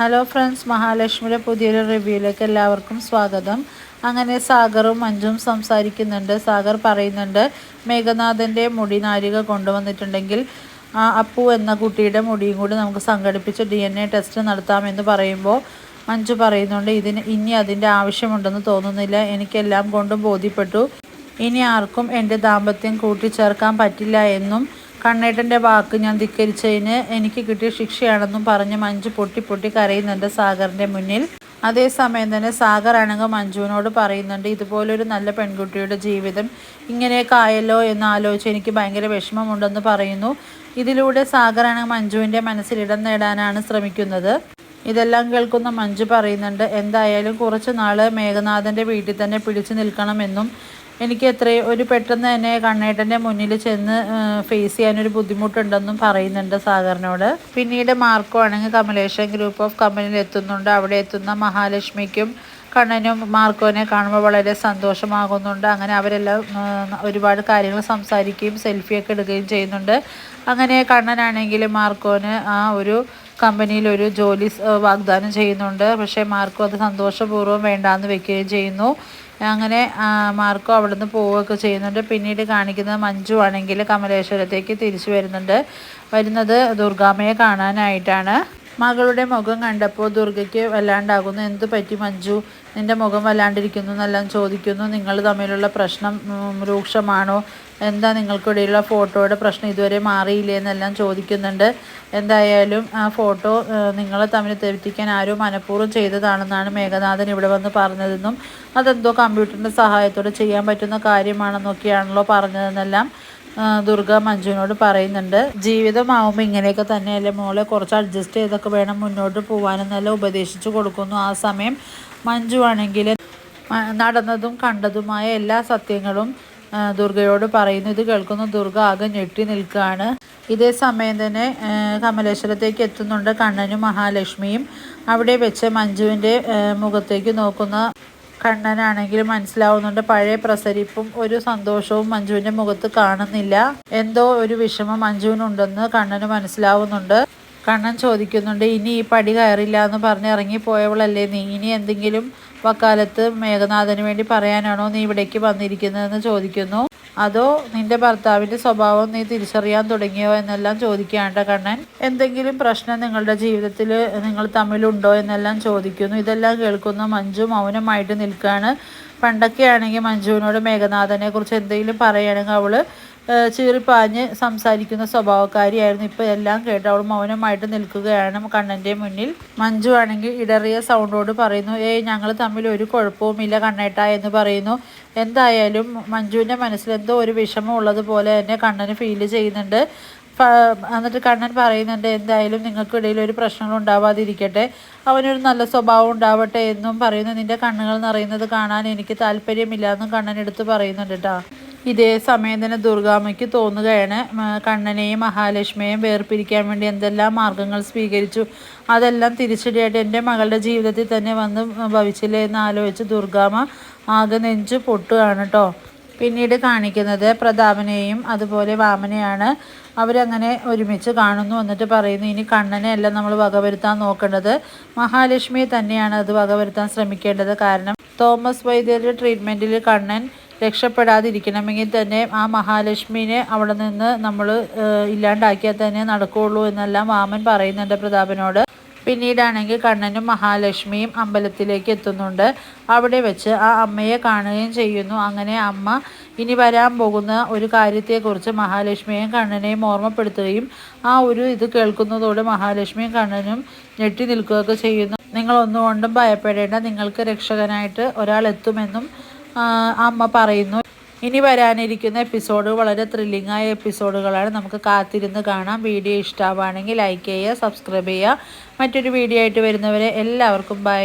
Hello friends മഹാലക്ഷ്മിയുടെ പുതിയൊരു റിവ്യൂയിലേക്ക് എല്ലാവർക്കും സ്വാഗതം. അങ്ങനെ സാഗറും മഞ്ജും സംസാരിക്കുന്നുണ്ട്. സാഗർ പറയുന്നുണ്ട് മേഘനാഥന്റെ മുടി നാരിക കൊണ്ടുവന്നിട്ടുണ്ടെങ്കിൽ ആ അപ്പു എന്ന കുട്ടിയുടെ മുടിയും കൂടി നമുക്ക് സംഘടിപ്പിച്ച് ഡി എൻ എ ടെസ്റ്റ് നടത്താമെന്ന് പറയുമ്പോൾ മഞ്ജു പറയുന്നുണ്ട് ഇതിന് ഇനി അതിന്റെ ആവശ്യമുണ്ടെന്ന് തോന്നുന്നില്ല. എനിക്കെല്ലാം കൊണ്ടും ബോധ്യപ്പെട്ടു. ഇനി ആർക്കും എന്റെ ദാമ്പത്യം കൂട്ടിച്ചേർക്കാൻ പറ്റില്ല എന്നും കണ്ണേട്ടന്റെ വാക്ക് ഞാൻ ധിക്കരിച്ചതിന് എനിക്ക് കിട്ടിയ ശിക്ഷയാണെന്നും പറഞ്ഞ് മഞ്ജു പൊട്ടി പൊട്ടി കരയുന്നുണ്ട് സാഗറിന്റെ മുന്നിൽ. അതേസമയം തന്നെ സാഗർ ആണെങ്കിൽ മഞ്ജുവിനോട് പറയുന്നുണ്ട് ഇതുപോലൊരു നല്ല പെൺകുട്ടിയുടെ ജീവിതം ഇങ്ങനെയൊക്കെ ആയല്ലോ എന്ന് ആലോചിച്ച് എനിക്ക് ഭയങ്കര വിഷമമുണ്ടെന്ന് പറയുന്നു. ഇതിലൂടെ സാഗർ ആണെങ്കിൽ മഞ്ജുവിന്റെ മനസ്സിൽ ഇടം നേടാനാണ് ശ്രമിക്കുന്നത്. ഇതെല്ലാം കേൾക്കുന്ന മഞ്ജു പറയുന്നുണ്ട് എന്തായാലും കുറച്ച് നാൾ മേഘനാഥന്റെ വീട്ടിൽ തന്നെ പിടിച്ചു നിൽക്കണമെന്നും എനിക്ക് എത്രയും ഒരു പെട്ടെന്ന് തന്നെ കണ്ണേട്ടന്റെ മുന്നിൽ ചെന്ന് ഫേസ് ചെയ്യാനൊരു ബുദ്ധിമുട്ടുണ്ടെന്നും പറയുന്നുണ്ട് സാഗറിനോട്. പിന്നീട് മാർക്കോ ആണെങ്കിൽ കമലേഷൻ ഗ്രൂപ്പ് ഓഫ് കമ്പനിയിൽ എത്തുന്നുണ്ട്. അവിടെ എത്തുന്ന മഹാലക്ഷ്മിക്കും കണ്ണനും മാർക്കോനെ കാണുമ്പോൾ വളരെ സന്തോഷമാകുന്നുണ്ട്. അങ്ങനെ അവരെല്ലാം ഒരുപാട് കാര്യങ്ങൾ സംസാരിക്കുകയും സെൽഫിയൊക്കെ എടുക്കുകയും ചെയ്യുന്നുണ്ട്. അങ്ങനെ കണ്ണനാണെങ്കിൽ മാർക്കോന് ആ ഒരു കമ്പനിയിൽ ഒരു ജോലി വാഗ്ദാനം ചെയ്യുന്നുണ്ട്. പക്ഷേ മാർക്കോ അത് സന്തോഷപൂർവം വേണ്ടാന്ന് വെക്കുകയും ചെയ്യുന്നു. അങ്ങനെ മാർക്കോ അവിടെ നിന്ന് പോവുകയൊക്കെ ചെയ്യുന്നുണ്ട്. പിന്നീട് കാണിക്കുന്നത് മഞ്ജു ആണെങ്കിൽ കമലേശ്വരത്തേക്ക് തിരിച്ചു വരുന്നുണ്ട്. വരുന്നത് ദുർഗാമ്മയെ കാണാനായിട്ടാണ്. മകളുടെ മുഖം കണ്ടപ്പോൾ ദുർഗയ്ക്ക് വല്ലാണ്ടാകുന്നു. എന്തു പറ്റി മഞ്ജു? നിന്റെ മുഖം വല്ലാണ്ടിരിക്കുന്നു എന്നെല്ലാം ചോദിക്കുന്നു. നിങ്ങൾ തമ്മിലുള്ള പ്രശ്നം രൂക്ഷമാണോ? എന്താ നിങ്ങൾക്കിടയിലുള്ള ഫോട്ടോയുടെ പ്രശ്നം ഇതുവരെ മാറിയില്ലേ എന്നെല്ലാം ചോദിക്കുന്നുണ്ട്. എന്തായാലും ആ ഫോട്ടോ നിങ്ങളെ തമ്മിൽ തെറ്റിക്കാൻ ആരോ മനഃപൂർവം ചെയ്തതാണെന്നാണ് മേഘനാഥൻ ഇവിടെ വന്ന് പറഞ്ഞതെന്നും അതെന്തോ കമ്പ്യൂട്ടറിന്റെ സഹായത്തോടെ ചെയ്യാൻ പറ്റുന്ന കാര്യമാണെന്നൊക്കെയാണല്ലോ പറഞ്ഞതെന്നെല്ലാം ദുർഗ മഞ്ജുവിനോട് പറയുന്നുണ്ട്. ജീവിതമാവുമ്പോൾ ഇങ്ങനെയൊക്കെ തന്നെയല്ലേ മോളെ? കുറച്ച് അഡ്ജസ്റ്റ് ചെയ്തൊക്കെ വേണം മുന്നോട്ട് പോകാനെന്നെല്ലാം ഉപദേശിച്ചു കൊടുക്കുന്നു. ആ സമയം മഞ്ജു ആണെങ്കിൽ നടന്നതും കണ്ടതുമായ എല്ലാ സത്യങ്ങളും ദുർഗയോട് പറയുന്നു. ഇത് കേൾക്കുന്നു ദുർഗ ആകെ ഞെട്ടി നിൽക്കുകയാണ്. ഇതേ സമയം തന്നെ കമലേശ്വരത്തേക്ക് എത്തുന്നുണ്ട് കണ്ണനും മഹാലക്ഷ്മിയും. അവിടെ വെച്ച് മഞ്ജുവിന്റെ മുഖത്തേക്ക് നോക്കുന്ന കണ്ണനാണെങ്കിൽ മനസ്സിലാവുന്നുണ്ട്. പഴയ പ്രസരിപ്പും ഒരു സന്തോഷവും മഞ്ജുവിന്റെ മുഖത്ത് കാണുന്നില്ല. എന്തോ ഒരു വിഷമം മഞ്ജുവിനുണ്ടെന്ന് കണ്ണന് മനസ്സിലാവുന്നുണ്ട്. കണ്ണൻ ചോദിക്കുന്നുണ്ട് ഇനി ഈ പടി കയറില്ല എന്ന് പറഞ്ഞ് ഇറങ്ങിപ്പോയവളല്ലേ നീ? ഇനി എന്തെങ്കിലും വക്കാലത്ത് മേഘനാഥന് വേണ്ടി പറയാനാണോ നീ ഇവിടേക്ക് വന്നിരിക്കുന്നതെന്ന് ചോദിക്കുന്നു. അതോ നിന്റെ ഭർത്താവിന്റെ സ്വഭാവം നീ തിരിച്ചറിയാൻ തുടങ്ങിയോ എന്നെല്ലാം ചോദിക്കാണ്ട കണ്ണൻ? എന്തെങ്കിലും പ്രശ്നം നിങ്ങളുടെ ജീവിതത്തിൽ നിങ്ങൾ തമ്മിലുണ്ടോ എന്നെല്ലാം ചോദിക്കുന്നു. ഇതെല്ലാം കേൾക്കുന്ന മഞ്ജു മൗനമായിട്ട് നിൽക്കുകയാണ് പണ്ടൊക്കെ ആണെങ്കിൽ മഞ്ജുവിനോട് മേഘനാഥനെ കുറിച്ച് എന്തെങ്കിലും പറയുകയാണെങ്കിൽ അവൾ ചീറിപ്പാഞ്ഞ് സംസാരിക്കുന്ന സ്വഭാവക്കാരിയായിരുന്നു ഇപ്പോൾ എല്ലാം കേട്ട് അവൾ മൗനമായിട്ട് നിൽക്കുകയാണ് കണ്ണന്റെ മുന്നിൽ. മഞ്ജു ആണെങ്കിൽ ഇടറിയ സൗണ്ടോട് പറയുന്നു ഏയ് ഞങ്ങൾ തമ്മിൽ ഒരു കുഴപ്പവുമില്ല കണ്ണേട്ട എന്ന് പറയുന്നു. എന്തായാലും മഞ്ജുവിന്റെ മനസ്സിൽ എന്തോ ഒരു വിഷമം ഉള്ളതുപോലെ തന്നെ കണ്ണന് ഫീൽ ചെയ്യുന്നുണ്ട്. എന്നിട്ട് കണ്ണൻ പറയുന്നുണ്ട് എന്തായാലും നിങ്ങൾക്കിടയിൽ ഒരു പ്രശ്നങ്ങൾ ഉണ്ടാവാതിരിക്കട്ടെ. അവനൊരു നല്ല സ്വഭാവം ഉണ്ടാവട്ടെ എന്നും പറയുന്നു. നിന്റെ കണ്ണുകൾ നിറയുന്നത് കാണാൻ എനിക്ക് താല്പര്യമില്ല എന്നും കണ്ണൻ എടുത്ത് പറയുന്നുണ്ട് കേട്ടോ ഇതേ സമയം തന്നെ ദുർഗാമ്മയ്ക്ക് തോന്നുകയാണ്. കണ്ണനെയും മഹാലക്ഷ്മിയെയും വേർപിരിക്കാൻ വേണ്ടി എന്തെല്ലാം മാർഗങ്ങൾ സ്വീകരിച്ചു? അതെല്ലാം തിരിച്ചടിയായിട്ട് എന്റെ മകളുടെ ജീവിതത്തിൽ തന്നെ വന്ന് ഭവിച്ചില്ലേ എന്ന് ആലോചിച്ച് ദുർഗാമ്മ ആകെ നെഞ്ചു പൊട്ടുകയാണ് കേട്ടോ പിന്നീട് കാണിക്കുന്നത് പ്രതാപനെയും അതുപോലെ വാമനെയാണ്. അവരങ്ങനെ ഒരുമിച്ച് കാണുന്നു എന്നിട്ട് പറയുന്നു ഇനി കണ്ണനെ അല്ല നമ്മൾ വകവരുത്താൻ നോക്കേണ്ടത്. മഹാലക്ഷ്മിയെ തന്നെയാണ് അത് വകവരുത്താൻ ശ്രമിക്കേണ്ടത്. കാരണം തോമസ് വൈദ്യരുടെ ട്രീറ്റ്മെന്റിൽ കണ്ണൻ രക്ഷപ്പെടാതിരിക്കണമെങ്കിൽ തന്നെ ആ മഹാലക്ഷ്മിനെ അവിടെ നിന്ന് നമ്മൾ ഇല്ലാണ്ടാക്കിയാൽ തന്നെ നടക്കുകയുള്ളൂ എന്നെല്ലാം വാമൻ പറയുന്നുണ്ട് പ്രതാപനോട്. പിന്നീടാണെങ്കിൽ കണ്ണനും മഹാലക്ഷ്മിയും അമ്പലത്തിലേക്ക് എത്തുന്നുണ്ട്. അവിടെ വെച്ച് ആ അമ്മയെ കാണുകയും ചെയ്യുന്നു. അങ്ങനെ അമ്മ ഇനി വരാൻ പോകുന്ന ഒരു കാര്യത്തെക്കുറിച്ച് മഹാലക്ഷ്മിയെയും കണ്ണനെയും ഓർമ്മപ്പെടുത്തുകയും ആ ഒരു ഇത് കേൾക്കുന്നതോടെ മഹാലക്ഷ്മിയും കണ്ണനും ഞെട്ടി നിൽക്കുകയൊക്കെ ചെയ്യുന്നു. നിങ്ങളൊന്നുകൊണ്ടും ഭയപ്പെടേണ്ട. നിങ്ങൾക്ക് രക്ഷകനായിട്ട് ഒരാൾ എത്തുമെന്നും അമ്മ പറയുന്നു. ഇനി വരാനിരിക്കുന്ന എപ്പിസോഡ് വളരെ ത്രില്ലിംഗ് ആയ എപ്പിസോഡുകളാണ് നമുക്ക് കാത്തിരുന്ന് കാണാം. വീഡിയോ ഇഷ്ടമാവുകയാണെങ്കിൽ ലൈക്ക് ചെയ്യുക സബ്സ്ക്രൈബ് ചെയ്യുക. മറ്റൊരു വീഡിയോ ആയിട്ട് വരുന്നവരെ എല്ലാവർക്കും ബൈ